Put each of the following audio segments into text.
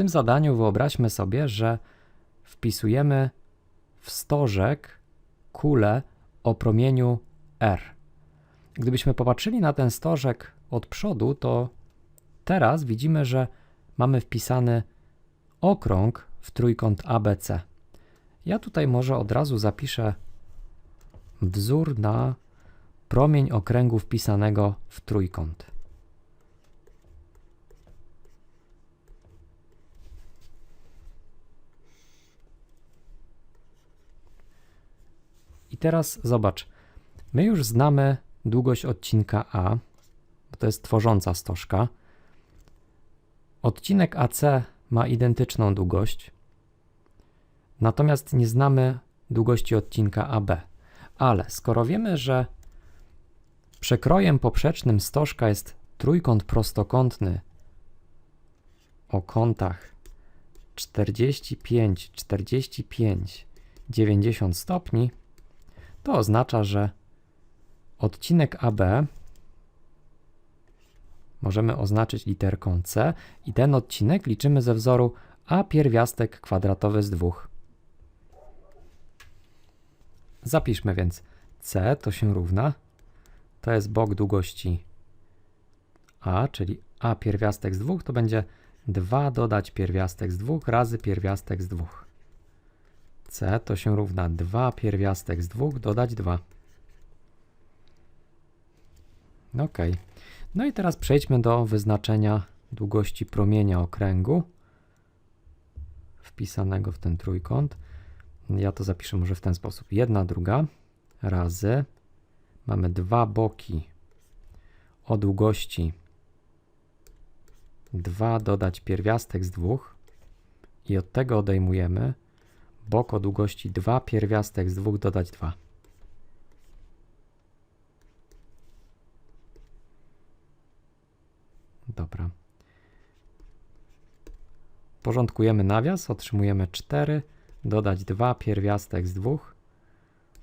tym zadaniu wyobraźmy sobie, że wpisujemy w stożek kulę o promieniu R. Gdybyśmy popatrzyli na ten stożek od przodu, to teraz widzimy, że mamy wpisany okrąg w trójkąt ABC. Ja tutaj może od razu zapiszę wzór na promień okręgu wpisanego w trójkąt. Teraz zobacz, my już znamy długość odcinka A, bo to jest tworząca stożka. Odcinek AC ma identyczną długość, natomiast nie znamy długości odcinka AB. Ale skoro wiemy, że przekrojem poprzecznym stożka jest trójkąt prostokątny o kątach 45, 45, 90 stopni, to oznacza, że odcinek AB możemy oznaczyć literką C i ten odcinek liczymy ze wzoru A pierwiastek kwadratowy z dwóch. Zapiszmy więc C to się równa, to jest bok długości A, czyli A pierwiastek z dwóch to będzie 2 dodać pierwiastek z dwóch razy pierwiastek z dwóch. C to się równa 2 pierwiastek z 2 dodać 2. Ok. No i teraz przejdźmy do wyznaczenia długości promienia okręgu wpisanego w ten trójkąt. Ja to zapiszę może w ten sposób. Jedna druga razy mamy dwa boki o długości 2 dodać pierwiastek z 2 i od tego odejmujemy bok o długości 2 pierwiastek z 2 dodać 2. Dobra. Porządkujemy nawias, otrzymujemy 4, dodać 2 pierwiastek z 2,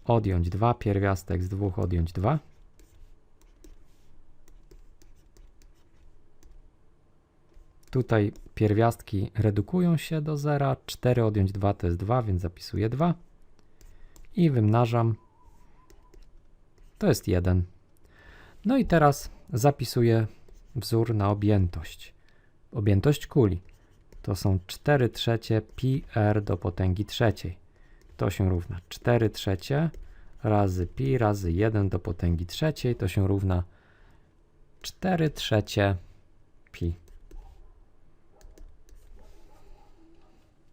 odjąć 2 pierwiastek z 2, odjąć 2. Tutaj pierwiastki redukują się do zera. 4 odjąć 2 to jest 2, więc zapisuję 2. I wymnażam. To jest 1. No i teraz zapisuję wzór na objętość. Objętość kuli to są 4 trzecie pi r do potęgi trzeciej. To się równa 4 trzecie razy pi razy 1 do potęgi trzeciej. To się równa 4 trzecie pi.